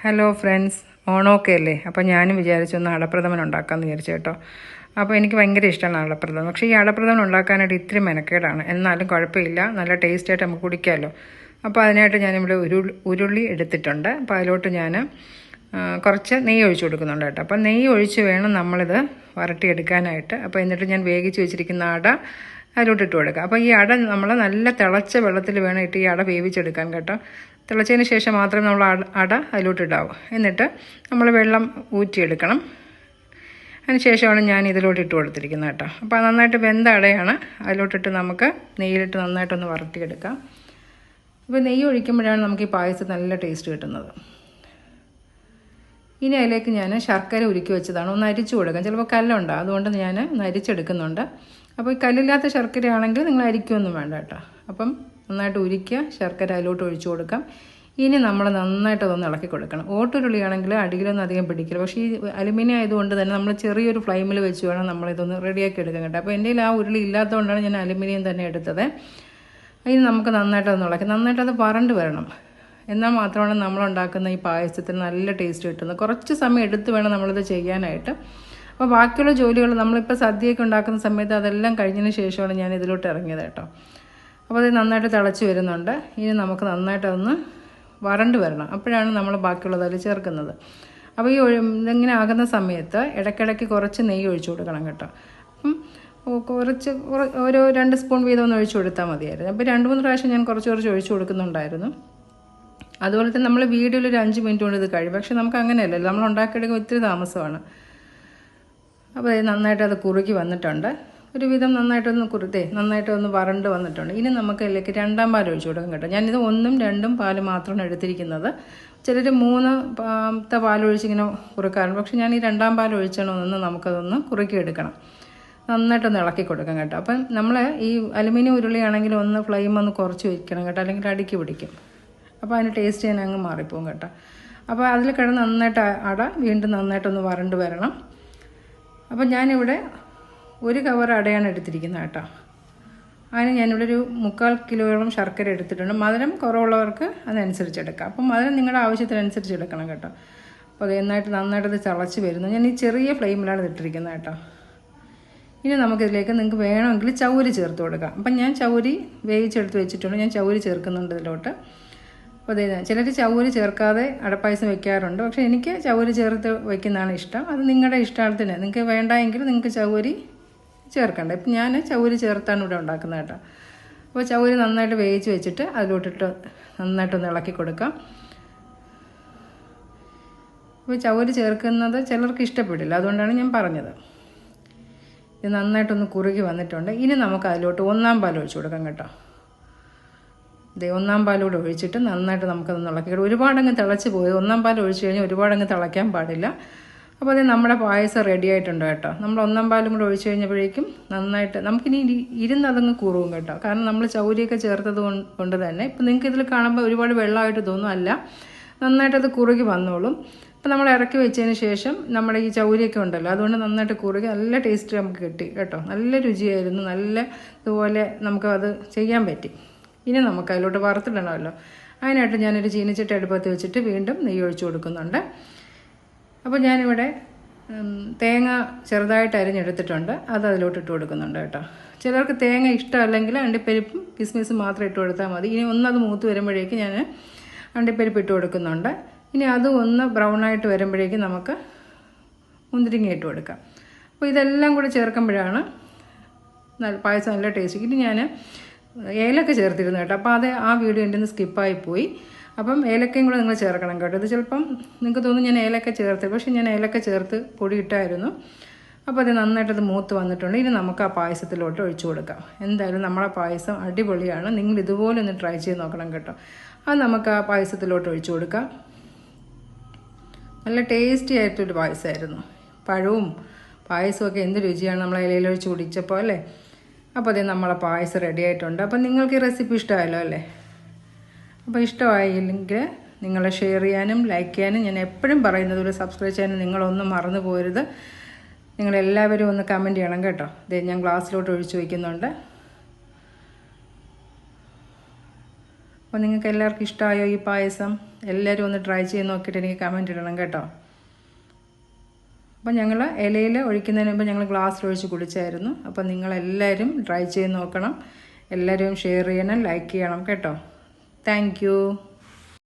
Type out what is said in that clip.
Hello friends ഓണമൊക്കെ അല്ലേ? അപ്പോൾ ഞാനും വിചാരിച്ചു ഒന്ന് അടപ്രഥമൻ ഉണ്ടാക്കാമെന്ന് വിചാരിച്ചു കേട്ടോ. അപ്പോൾ എനിക്ക് ഭയങ്കര ഇഷ്ടമാണ് അടപ്രഥമൻ. പക്ഷേ ഈ അടപ്രഥമൻ ഉണ്ടാക്കാനായിട്ട് ഇത്തിരി മെനക്കേടാണ്. എന്നാലും കുഴപ്പമില്ല. നല്ല ടേസ്റ്റായിട്ട് നമുക്ക് കുടിക്കാമല്ലോ അപ്പോൾ അതിനായിട്ട് ഞാനിവിടെ ഉരുളി ഉരുളി എടുത്തിട്ടുണ്ട്. അപ്പോൾ അതിലോട്ട് ഞാൻ കുറച്ച് നെയ്യ് ഒഴിച്ചു കൊടുക്കുന്നുണ്ട് കേട്ടോ. അപ്പോൾ നെയ്യ് ഒഴിച്ച് വേണം നമ്മളിത് വരട്ടിയെടുക്കാനായിട്ട്. അപ്പോൾ എന്നിട്ട് ഞാൻ വേവിച്ച് വെച്ചിരിക്കുന്ന അട അതിലോട്ട് ഇട്ട് കൊടുക്കുക. അപ്പോൾ ഈ അട നമ്മൾ നല്ല തിളച്ച വെള്ളത്തിൽ വേണം ഇട്ട് ഈ അട വേവിച്ചെടുക്കാൻ കേട്ടോ. തിളച്ചതിന് ശേഷം മാത്രമേ നമ്മൾ അട അതിലോട്ട് ഇടാവൂ എന്നിട്ട് നമ്മൾ വെള്ളം ഊറ്റിയെടുക്കണം. അതിന് ശേഷമാണ് ഞാൻ ഇതിലോട്ട് ഇട്ട് കൊടുത്തിരിക്കുന്നത് കേട്ടോ. അപ്പോൾ നന്നായിട്ട് വെന്ത അടയാണ്. അതിലോട്ടിട്ട് നമുക്ക് നെയ്യിലിട്ട് നന്നായിട്ടൊന്ന് വറുത്തിയെടുക്കാം. അപ്പോൾ നെയ്യ് ഒഴിക്കുമ്പോഴാണ് നമുക്ക് ഈ പായസം നല്ല ടേസ്റ്റ് കിട്ടുന്നത്. ഇനി അതിലേക്ക് ഞാൻ ശർക്കര ഉരുക്കി വെച്ചതാണ്. ഒന്ന് അരിച്ചു കൊടുക്കാം. ചിലപ്പോൾ കല്ലുണ്ട്. അതുകൊണ്ട് ഞാൻ ഒന്ന് അരിച്ചെടുക്കുന്നുണ്ട്. അപ്പോൾ ഈ കല്ലില്ലാത്ത ശർക്കരയാണെങ്കിൽ നിങ്ങൾ അരിക്കുമൊന്നും വേണ്ട കേട്ടോ. അപ്പം നന്നായിട്ട് ഉരുക്കുക ശർക്കര അതിലോട്ട് ഒഴിച്ചു കൊടുക്കാം. ഇനി നമ്മൾ നന്നായിട്ട് അതൊന്ന് ഇളക്കി കൊടുക്കണം. ഓട്ടുരുളിയാണെങ്കിൽ അടിയിലൊന്നും അധികം പിടിക്കില്ല. പക്ഷേ ഈ അലുമിനിയം ആയതുകൊണ്ട് തന്നെ നമ്മൾ ചെറിയൊരു ഫ്ലെയിമിൽ വെച്ച് വേണം നമ്മളിതൊന്ന് റെഡിയാക്കി എടുക്കാൻ കേട്ടോ. അപ്പോൾ എന്റെ ആ ഉരുളി ഇല്ലാത്തതുകൊണ്ടാണ് ഞാൻ അലുമിനിയം തന്നെ എടുത്തത്. ഇനി നമുക്ക് നന്നായിട്ട് അതൊന്ന് ഇളക്കി. നന്നായിട്ട് അത് വരണം. എന്നാൽ മാത്രമാണ് നമ്മൾ ഉണ്ടാക്കുന്ന ഈ പായസത്തിന് നല്ല ടേസ്റ്റ് കിട്ടുന്നത്. കുറച്ച് സമയം എടുത്ത് വേണം നമ്മളിത് ചെയ്യാനായിട്ട്. അപ്പോൾ ബാക്കിയുള്ള ജോലികൾ നമ്മളിപ്പോൾ സദ്യയൊക്കെ ഉണ്ടാക്കുന്ന സമയത്ത് അതെല്ലാം കഴിഞ്ഞതിന് ശേഷമാണ് ഞാൻ ഇതിലോട്ട് ഇറങ്ങിയത് കേട്ടോ. അപ്പോൾ അത് നന്നായിട്ട് തിളച്ച് വരുന്നുണ്ട്. ഇനി നമുക്ക് നന്നായിട്ട് അതൊന്ന് വരണ്ട് വരണം. അപ്പോഴാണ് നമ്മൾ ബാക്കിയുള്ളതിൽ ചേർക്കുന്നത്. അപ്പോൾ ഈ ഇതിങ്ങനെ ആകുന്ന സമയത്ത് ഇടയ്ക്കിടയ്ക്ക് കുറച്ച് നെയ്യ് ഒഴിച്ചു കൊടുക്കണം കേട്ടോ. അപ്പം കുറച്ച് കുറ- ഒരു രണ്ട് സ്പൂൺ വീതം ഒന്ന് ഒഴിച്ചു കൊടുത്താൽ മതിയായിരുന്നു. അപ്പോൾ രണ്ട് മൂന്ന് പ്രാവശ്യം ഞാൻ കുറച്ച് കുറച്ച് ഒഴിച്ചു കൊടുക്കുന്നുണ്ടായിരുന്നു. അതുപോലെ തന്നെ നമ്മൾ വീഡിയോയിൽ ഒരു അഞ്ച് മിനിറ്റ് കൊണ്ട് ഇത് കഴിയും. പക്ഷെ നമുക്ക് അങ്ങനെയല്ലല്ലോ. നമ്മൾ ഉണ്ടാക്കിയെടുക്കുമ്പോൾ ഒത്തിരി താമസമാണ്. അപ്പോൾ നന്നായിട്ട് അത് കുറുക്കി വന്നിട്ടുണ്ട്. ഒരുവിധം നന്നായിട്ടൊന്ന് കുറുത്തേ നന്നായിട്ടൊന്ന് വരണ്ട് വന്നിട്ടുണ്ട്. ഇനി നമുക്ക് ഇതിലേക്ക് രണ്ടാം പാൽ ഒഴിച്ചു കൊടുക്കാൻ കേട്ടോ. ഞാനിത് ഒന്നും രണ്ടും പാൽ മാത്രമാണ് എടുത്തിരിക്കുന്നത്. ചിലർ മൂന്ന് പാൽ ഒഴിച്ചിങ്ങനെ കുറുക്കാറുണ്ട്. പക്ഷേ ഞാൻ ഈ രണ്ടാം പാൽ ഒഴിച്ചണമെന്ന് നമുക്കതൊന്ന് കുറുക്കിയെടുക്കണം. നന്നായിട്ടൊന്ന് ഇളക്കി കൊടുക്കാം കേട്ടോ. അപ്പം നമ്മൾ ഈ അലുമിനിയം ഉരുളിയാണെങ്കിൽ ഒന്ന് ഫ്ലെയിം ഒന്ന് കുറച്ച് വയ്ക്കണം കേട്ടോ. അല്ലെങ്കിൽ അടുക്കി പിടിക്കും. അപ്പോൾ അതിന് ടേസ്റ്റ് ഞാൻ അങ്ങ് മാറിപ്പോകും കേട്ടോ. അപ്പോൾ അതിൽ കിടന്ന് നന്നായിട്ട് അട വീണ്ടും നന്നായിട്ടൊന്ന് വരണ്ട് വരണം. അപ്പോൾ ഞാനിവിടെ ഒരു കവർ അടയാണ് എടുത്തിരിക്കുന്നത് കേട്ടോ. അതിന് ഞാനിവിടെ ഒരു മുക്കാൽ കിലോയോളം ശർക്കര എടുത്തിട്ടുണ്ട്. മധുരം കുറവുള്ളവർക്ക് അതനുസരിച്ച് എടുക്കാം. അപ്പം മധുരം നിങ്ങളുടെ ആവശ്യത്തിനനുസരിച്ച് എടുക്കണം കേട്ടോ. അപ്പോൾ അത് നന്നായിട്ട് നന്നായിട്ടത് ചളച്ച് വരുന്നു. ഞാൻ ഈ ചെറിയ ഫ്ലെയിമിലാണ് ഇട്ടിരിക്കുന്നത് കേട്ടോ. ഇനി നമുക്കിതിലേക്ക് നിങ്ങൾക്ക് വേണമെങ്കിൽ ചൗരി ചേർത്ത് കൊടുക്കാം. അപ്പം ഞാൻ ചൗരി വേവിച്ചെടുത്ത് വെച്ചിട്ടുണ്ട്. ഞാൻ ചൗരി ചേർക്കുന്നുണ്ട് ഇതിലോട്ട്. അപ്പോൾ ചിലർ ചൗരി ചേർക്കാതെ അടപ്പായസം വെക്കാറുണ്ട്. പക്ഷേ എനിക്ക് ചൗരി ചേർത്ത് വെക്കുന്നതാണ് ഇഷ്ടം. അത് നിങ്ങളുടെ ഇഷ്ടത്തിന് നിങ്ങൾക്ക് വേണ്ടെങ്കിൽ നിങ്ങൾക്ക് ചവ്വരി ചേർക്കണ്ട. ഇപ്പം ഞാൻ ചൗരി ചേർത്താണ് ഇവിടെ ഉണ്ടാക്കുന്നത് കേട്ടോ. അപ്പോൾ ചൗരി നന്നായിട്ട് വേവിച്ച് വെച്ചിട്ട് അതിലോട്ടിട്ട് നന്നായിട്ടൊന്ന് ഇളക്കി കൊടുക്കാം. അപ്പോൾ ചൗരി ചേർക്കുന്നത് ചിലർക്ക് ഇഷ്ടപ്പെടില്ല. അതുകൊണ്ടാണ് ഞാൻ പറഞ്ഞത്. ഇത് നന്നായിട്ടൊന്ന് കുറുകി വന്നിട്ടുണ്ട്. ഇനി നമുക്ക് അതിലോട്ട് ഒന്നാം പാൽ ഒഴിച്ചു കൊടുക്കാം കേട്ടോ. ഒന്നാം പാലൂടെ ഒഴിച്ചിട്ട് നന്നായിട്ട് നമുക്കതൊന്ന് ഇളക്കി ഒരുപാടങ്ങ് തിളച്ച് പോയി. ഒന്നാം പാൽ ഒഴിച്ച് കഴിഞ്ഞാൽ ഒരുപാടങ്ങ് തിളയ്ക്കാൻ പാടില്ല. അപ്പോൾ അത് നമ്മുടെ പായസം റെഡി ആയിട്ടുണ്ട് കേട്ടോ. നമ്മൾ ഒന്നാം പാലും കൂടെ ഒഴിച്ച് കഴിഞ്ഞപ്പോഴേക്കും നന്നായിട്ട് നമുക്കിനി ഇരുന്നതങ്ങ് കുറുവും കേട്ടോ. കാരണം നമ്മൾ ചൗരിയൊക്കെ ചേർത്തത് കൊണ്ട് തന്നെ ഇപ്പം നിങ്ങൾക്ക് ഇതിൽ കാണുമ്പോൾ ഒരുപാട് വെള്ളമായിട്ട് തോന്നും അല്ല നന്നായിട്ടത് കുറുകി വന്നോളും. അപ്പം നമ്മൾ ഇറക്കി വെച്ചതിന് ശേഷം നമ്മുടെ ഈ ചൗരിയൊക്കെ ഉണ്ടല്ലോ അതുകൊണ്ട് നന്നായിട്ട് കുറുകി നല്ല ടേസ്റ്റ് നമുക്ക് കിട്ടി കേട്ടോ. നല്ല രുചിയായിരുന്നു. നല്ല ഇതുപോലെ നമുക്ക് അത് ചെയ്യാൻ പറ്റി. ഇനി നമുക്ക് അതിലോട്ട് വറുത്തിടണമല്ലോ. അതിനായിട്ട് ഞാനൊരു ചീനിച്ചിട്ട് അടുപ്പത്ത് വെച്ചിട്ട് വീണ്ടും നെയ്യ് ഒഴിച്ചു കൊടുക്കുന്നുണ്ട്. അപ്പോൾ ഞാനിവിടെ തേങ്ങ ചെറുതായിട്ട് അരിഞ്ഞെടുത്തിട്ടുണ്ട്. അത് അതിലോട്ട് ഇട്ട് കൊടുക്കുന്നുണ്ട് കേട്ടോ. ചിലർക്ക് തേങ്ങ ഇഷ്ടമല്ലെങ്കിൽ അണ്ടിപ്പരിപ്പും കിസ്മിസും മാത്രം ഇട്ട് കൊടുത്താൽ മതി. ഇനി ഒന്നത് മൂത്ത് വരുമ്പോഴേക്ക് ഞാൻ അണ്ടിപ്പരിപ്പ് ഇട്ട് കൊടുക്കുന്നുണ്ട്. ഇനി അത് ഒന്ന് ബ്രൗൺ ആയിട്ട് വരുമ്പോഴേക്കും നമുക്ക് മുന്തിരിങ്ങ ഇട്ട് കൊടുക്കാം. അപ്പോൾ ഇതെല്ലാം കൂടെ ചേർക്കുമ്പോഴാണ് നല്ല പായസം നല്ല ടേസ്റ്റ് ഇനി ഞാൻ ഏലക്ക ചേർത്തിരുന്നു കേട്ടോ. അപ്പോൾ അത് ആ വീഡിയോ എന്റെ നിന്ന് സ്കിപ്പായി പോയി. അപ്പം ഏലക്കയും കൂടെ നിങ്ങൾ ചേർക്കണം കേട്ടോ. ഇത് ചിലപ്പം നിങ്ങൾക്ക് തോന്നും ഞാൻ ഏലക്ക ചേർത്ത് പക്ഷേ ഞാൻ ഏലക്ക ചേർത്ത് പൊടിയിട്ടായിരുന്നു അപ്പോൾ അത് നന്നായിട്ടത് മൂത്ത് വന്നിട്ടുണ്ട്. ഇനി നമുക്ക് ആ പായസത്തിലോട്ട് ഒഴിച്ചു കൊടുക്കാം. എന്തായാലും നമ്മളെ പായസം അടിപൊളിയാണ്. നിങ്ങൾ ഇതുപോലെ ഒന്ന് ട്രൈ ചെയ്ത് നോക്കണം കേട്ടോ. അത് നമുക്ക് ആ പായസത്തിലോട്ട് ഒഴിച്ചു കൊടുക്കാം. നല്ല ടേസ്റ്റി ആയിട്ടൊരു പായസമായിരുന്നു. പഴവും പായസമൊക്കെ എന്ത് രുചിയാണ് നമ്മൾ ഇലയിലൊഴിച്ച് കുടിച്ചപ്പോൾ അല്ലേ? അപ്പോൾ അതേ നമ്മളെ പായസം റെഡി ആയിട്ടുണ്ട്. അപ്പോൾ നിങ്ങൾക്ക് ഈ റെസിപ്പി ഇഷ്ടമായല്ലോ അല്ലേ? അപ്പോൾ ഇഷ്ടമായില്ലെങ്കിൽ നിങ്ങൾ ഷെയർ ചെയ്യാനും ലൈക്ക് ചെയ്യാനും ഞാൻ എപ്പോഴും പറയുന്നത് പോലെ സബ്സ്ക്രൈബ് ചെയ്യാനും നിങ്ങളൊന്നും മറന്നു പോരുത്. നിങ്ങളെല്ലാവരും ഒന്ന് കമന്റ് ചെയ്യണം കേട്ടോ. ഇതേ ഞാൻ ഗ്ലാസ്സിലോട്ട് ഒഴിച്ച് വയ്ക്കുന്നുണ്ട് അപ്പോൾ നിങ്ങൾക്ക് എല്ലാവർക്കും ഇഷ്ടമായോ ഈ പായസം? എല്ലാവരും ഒന്ന് ട്രൈ ചെയ്ത് നോക്കിയിട്ട് എനിക്ക് കമന്റ് ഇടണം കേട്ടോ. അപ്പം ഞങ്ങൾ ഇലയിൽ ഒഴിക്കുന്നതിന് മുമ്പ് ഞങ്ങൾ ഗ്ലാസ്സിൽ ഒഴിച്ച് കുടിച്ചായിരുന്നു. അപ്പം നിങ്ങളെല്ലാവരും ട്രൈ ചെയ്ത് നോക്കണം. എല്ലാവരും ഷെയർ ചെയ്യണം ലൈക്ക് ചെയ്യണം കേട്ടോ. താങ്ക്